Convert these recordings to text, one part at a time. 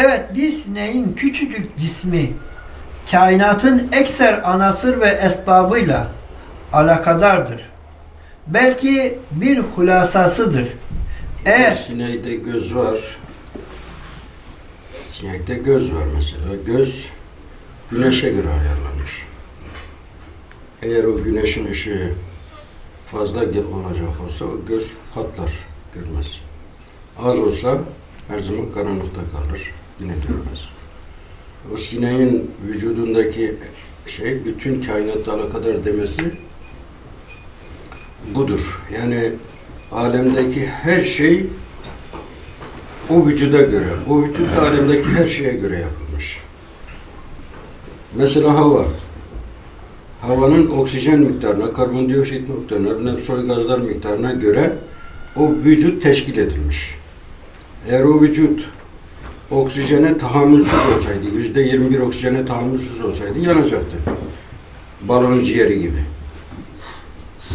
Evet bir sineğin küçücük cismi kainatın ekser anasır ve esbabıyla alakadardır. Belki bir hulasasıdır. Eğer Sineğde göz var. Sinekte göz var mesela. Göz güneşe göre ayarlanmış. Eğer o güneşin ışığı fazla olacak olsa o göz patlar, görmez. Az olsa her zaman karanlıkta kalır, görmez. O sineğin vücudundaki şey bütün kainatla alakadar demesi budur. Yani alemdeki her şey o vücuda göre, o vücut alemdeki her şeye göre yapılmış. Mesela hava. Havanın oksijen miktarına, karbondioksit miktarına, soy gazlar miktarına göre o vücut teşkil edilmiş. Eğer o vücut oksijene tahammülsüz olsaydı, yüzde 21 oksijene tahammülsüz olsaydı yanacaktı. Balonun ciğeri gibi.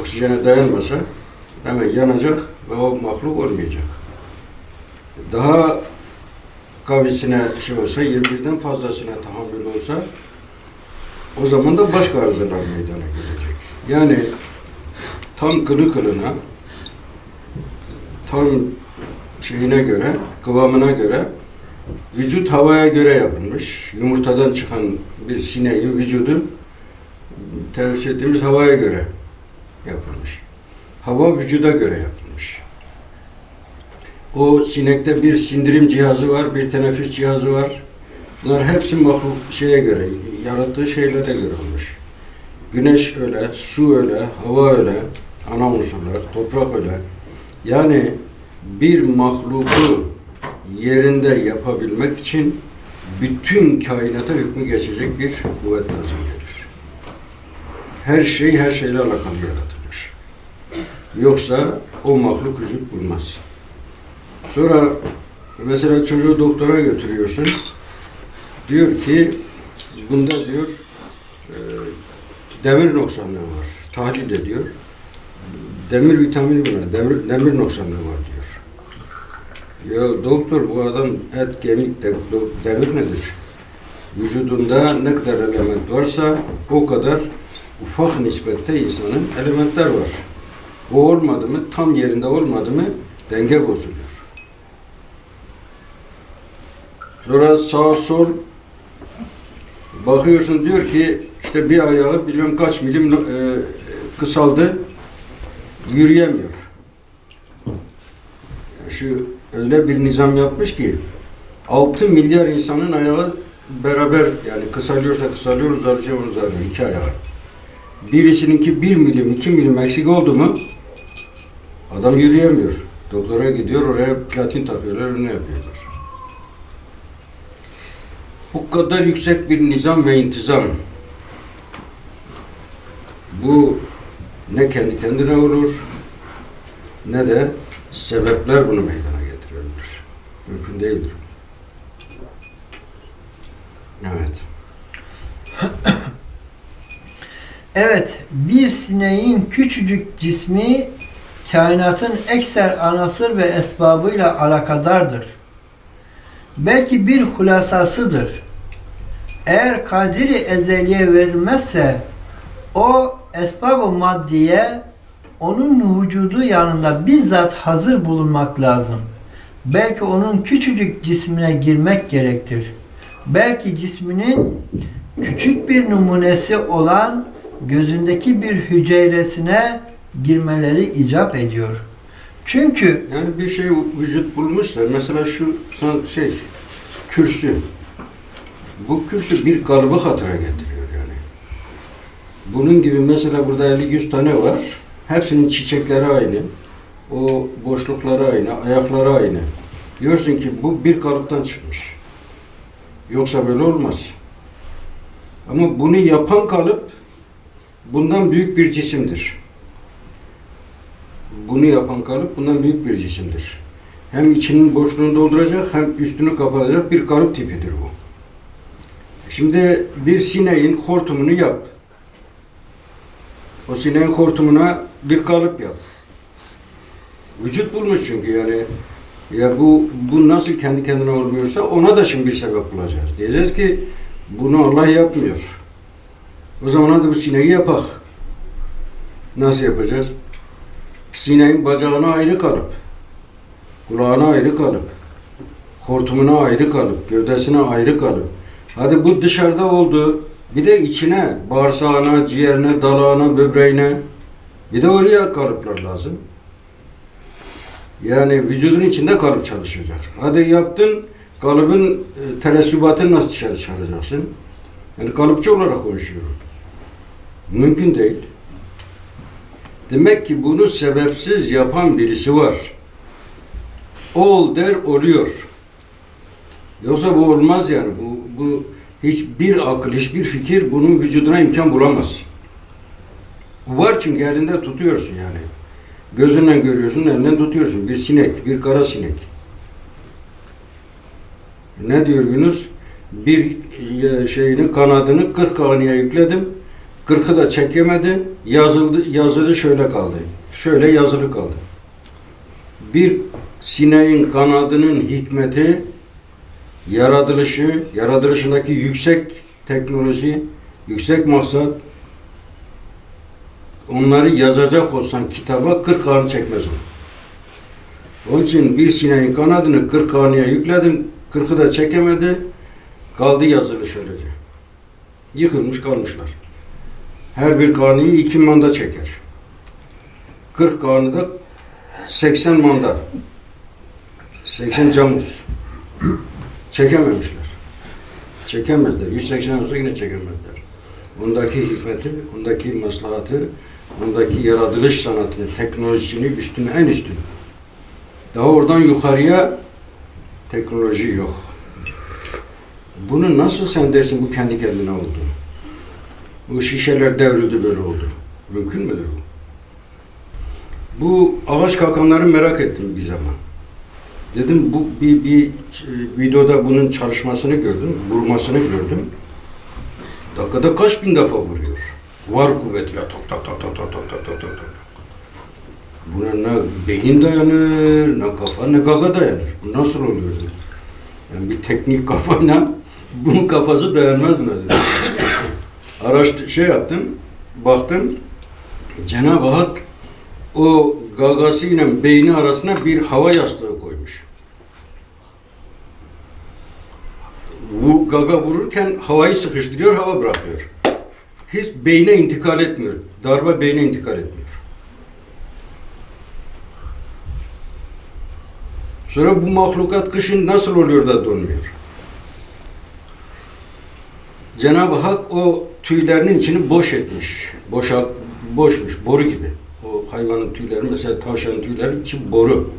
Oksijene dayanmasa hemen yanacak ve o mahluk olmayacak. Daha kavisine şey olsa, 21'den fazlasına tahammül olsa o zaman da başka arızalar meydana gelecek. Yani tam kılı kılına tam şeyine göre, kıvamına göre vücut havaya göre yapılmış. Yumurtadan çıkan bir sineğin vücudu tercih ettiğimiz havaya göre yapılmış. Hava vücuda göre yapılmış. O sinekte bir sindirim cihazı var, bir teneffüs cihazı var. Bunlar hepsi mahluk şeye göre, yarattığı şeylere göre olmuş. Güneş öyle, su öyle, hava öyle, ana unsurlar, toprak öyle. Yani bir mahluku yerinde yapabilmek için bütün kainata hükmü geçecek bir kuvvet lazım gelir. Her şey her şeyle alakalı yaratılmış. Yoksa o mahluk vücut bulmaz. Sonra mesela çocuğu doktora götürüyorsun. Diyor ki bunda diyor e, demir noksanlığı var. Tahlil ediyor. Demir vitamini var. Demir, demir noksanlığı var. Ya doktor bu adam et, kemik, de, demir nedir? Vücudunda ne kadar element varsa o kadar ufak nispette insanın elementler var. O olmadı mı, tam yerinde olmadı mı denge bozuluyor. Sonra sağ sol bakıyorsun diyor ki işte bir ayağı bilmem kaç milim e, kısaldı yürüyemiyor. Şu öyle bir nizam yapmış ki 6 milyar insanın ayağı beraber yani kısalıyorsa kısalıyor uzarınca uzarıyor iki ayağı. Birisininki bir milim iki milim eksik oldu mu adam yürüyemiyor. Doktora gidiyor oraya platin takıyorlar ne yapıyorlar. Bu kadar yüksek bir nizam ve intizam bu ne kendi kendine olur ne de sebepler bunu meydana. Mümkün değildir. Evet. evet bir sineğin küçücük cismi kainatın ekser anasır ve esbabıyla alakadardır. Belki bir hulasasıdır. Eğer kadiri ezeliye verilmezse o esbab-ı maddiye onun vücudu yanında bizzat hazır bulunmak lazım. Belki onun küçücük cismine girmek gerektir. Belki cisminin küçük bir numunesi olan gözündeki bir hücresine girmeleri icap ediyor. Çünkü Yani bir şey vücut bulmuşlar. Mesela şu şey kürsü. Bu kürsü bir kalıbı hatıra getiriyor yani. Bunun gibi mesela burada 50-100 tane var. Hepsinin çiçekleri aynı. O boşlukları aynı, ayakları aynı. Diyorsun ki bu bir kalıptan çıkmış. Yoksa böyle olmaz. Ama bunu yapan kalıp bundan büyük bir cisimdir. Bunu yapan kalıp bundan büyük bir cisimdir. Hem içinin boşluğunu dolduracak hem üstünü kapatacak bir kalıp tipidir bu. Şimdi bir sineğin hortumunu yap. O sineğin hortumuna bir kalıp yap. Vücut bulmuş çünkü yani Ya bu bu nasıl kendi kendine olmuyorsa ona da şimdi bir sebep bulacağız. Diyeceğiz ki bunu Allah yapmıyor. O zaman hadi bu sineği yapak. Nasıl yapacağız? Sineğin bacağına ayrı kalıp, kulağına ayrı kalıp, hortumuna ayrı kalıp, gövdesine ayrı kalıp. Hadi bu dışarıda oldu. Bir de içine, bağırsağına, ciğerine, dalağına, böbreğine. Bir de oraya kalıplar lazım. Yani vücudun içinde kalıp çalışacak. Hadi yaptın, kalıbın e, telesübatını nasıl dışarı çıkaracaksın? Yani kalıpçı olarak konuşuyorum. Mümkün değil. Demek ki bunu sebepsiz yapan birisi var. Ol der oluyor. Yoksa bu olmaz yani. Bu, bu hiçbir akıl, hiçbir fikir bunun vücuduna imkan bulamaz. Var çünkü elinde tutuyorsun yani. Gözünden görüyorsun, elinden tutuyorsun. Bir sinek, bir kara sinek. Ne diyor Yunus? Bir e, şeyini, kanadını 40 kanıya yükledim. 40'ı da çekemedi. Yazıldı, yazılı şöyle kaldı. Şöyle yazılı kaldı. Bir sineğin kanadının hikmeti, yaratılışı, yaratılışındaki yüksek teknoloji, yüksek maksat, onları yazacak olsan kitaba 40 kanı çekmez o. Onun için bir sineğin kanadını 40 kanıya yükledim, 40'ı da çekemedi, kaldı yazılı şöylece. Yıkılmış kalmışlar. Her bir kanıyı iki manda çeker. 40 kanı da 80 manda. 80 camus. Çekememişler. Çekemezler. 180 olsa yine çekemezler. Ondaki hikmeti, ondaki maslahatı, ondaki yaratılış sanatını, teknolojisini üstün, en üstün. Daha oradan yukarıya teknoloji yok. Bunu nasıl sen dersin bu kendi kendine oldu? Bu şişeler devrildi böyle oldu. Mümkün müdür bu? Bu ağaç kalkanları merak ettim bir zaman. Dedim bu bir, bir e, videoda bunun çalışmasını gördüm, vurmasını gördüm. Dakikada kaç bin defa vuruyor. Var kuvvetiyle tok tok tok tok tok tok tok tok tok. tok. Buna ne beyin dayanır, ne kafa, ne gaga dayanır. Bu nasıl oluyor? Yani bir teknik kafayla bunun kafası dayanmaz buna dedim. Araştır, şey yaptım, baktım. Cenab-ı Hak o gagası ile beyni arasına bir hava yastığı koymuş. Bu gaga vururken havayı sıkıştırıyor, hava bırakıyor. Hiç beyne intikal etmiyor. Darbe beyne intikal etmiyor. Sonra bu mahlukat kışın nasıl oluyor da donmuyor? Cenab-ı Hak o tüylerinin içini boş etmiş. Boşalt, boşmuş, boru gibi. O hayvanın tüyleri, mesela tavşanın tüyleri içi boru.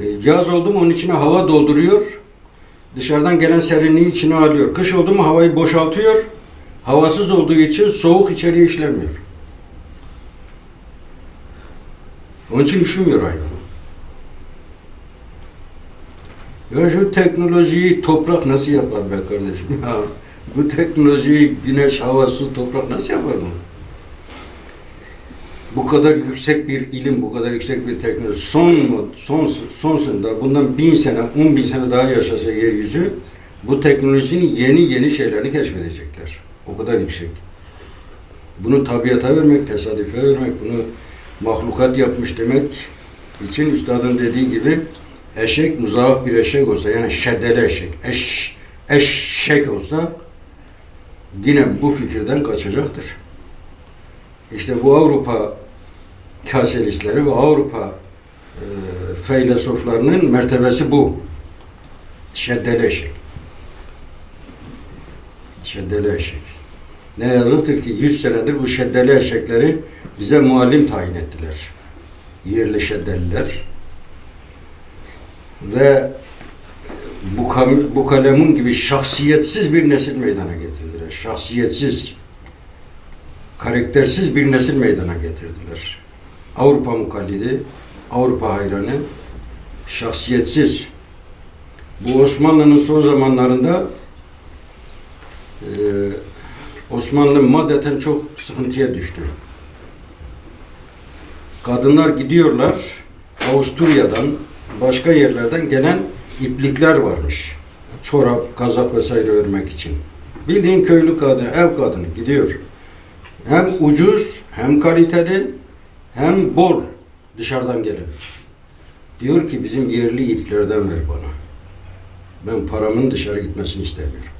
Ee, Yaz oldu mu onun içine hava dolduruyor. Dışarıdan gelen serinliği içine alıyor. Kış oldu mu havayı boşaltıyor. Havasız olduğu için soğuk içeriye işlemiyor. Onun için üşümüyor hayvan. Ya şu teknolojiyi toprak nasıl yapar be kardeşim? Ya bu teknolojiyi güneş, hava, su, toprak nasıl yapar bunu? Bu kadar yüksek bir ilim, bu kadar yüksek bir teknoloji, son mu, son, sonsunda bundan bin sene, on bin sene daha yaşasa yeryüzü, bu teknolojinin yeni yeni şeylerini keşfedecekler. O kadar yüksek. Bunu tabiata vermek, tesadüfe vermek, bunu mahlukat yapmış demek için üstadın dediği gibi eşek muzaaf bir eşek olsa yani şeddeli eşek, eş, eşek olsa yine bu fikirden kaçacaktır. İşte bu Avrupa kaselistleri ve Avrupa e, feylesoflarının mertebesi bu. Şeddeli eşek. Ne yazıktır ki 100 senedir bu şeddeli eşekleri bize muallim tayin ettiler. Yerli şeddeliler. Ve bu, bu kalemun gibi şahsiyetsiz bir nesil meydana getirdiler. Şahsiyetsiz, karaktersiz bir nesil meydana getirdiler. Avrupa mukallidi, Avrupa hayranı, şahsiyetsiz. Bu Osmanlı'nın son zamanlarında e, Osmanlı maddeten çok sıkıntıya düştü. Kadınlar gidiyorlar Avusturya'dan, başka yerlerden gelen iplikler varmış. Çorap, kazak vesaire örmek için. Bildiğin köylü kadın, ev kadını gidiyor. Hem ucuz, hem kaliteli, hem bol dışarıdan gelen. Diyor ki bizim yerli iplerden ver bana. Ben paramın dışarı gitmesini istemiyorum.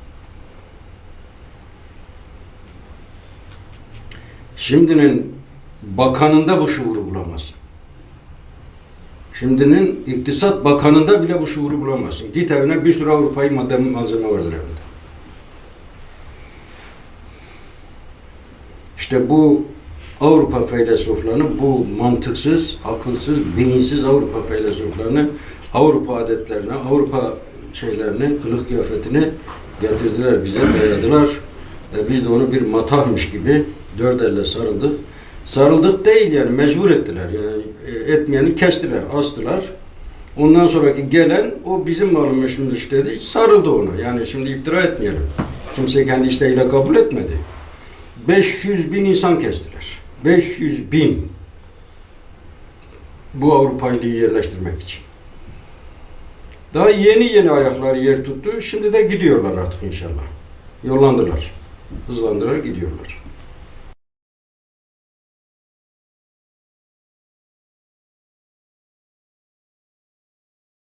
Şimdinin bakanında bu şuuru bulamazsın. Şimdinin iktisat bakanında bile bu şuuru bulamazsın. Git evine bir sürü Avrupa'yı madde malzeme vardır evinde. İşte bu Avrupa filozoflarını, bu mantıksız, akılsız, beyinsiz Avrupa filozoflarını, Avrupa adetlerine, Avrupa şeylerini, kılık kıyafetini getirdiler, bize dayadılar. E, biz de onu bir matahmış gibi dört elle sarıldık. Sarıldık değil yani mecbur ettiler. Yani e, etmeyeni kestiler, astılar. Ondan sonraki gelen o bizim malımmışımız dedi. Sarıldı ona. Yani şimdi iftira etmeyelim. Kimse kendi isteğiyle kabul etmedi. 500 bin insan kestiler. 500 bin. Bu Avrupaylıyı yerleştirmek için. Daha yeni yeni ayakları yer tuttu. Şimdi de gidiyorlar artık inşallah. Yollandılar. Hızlandılar gidiyorlar.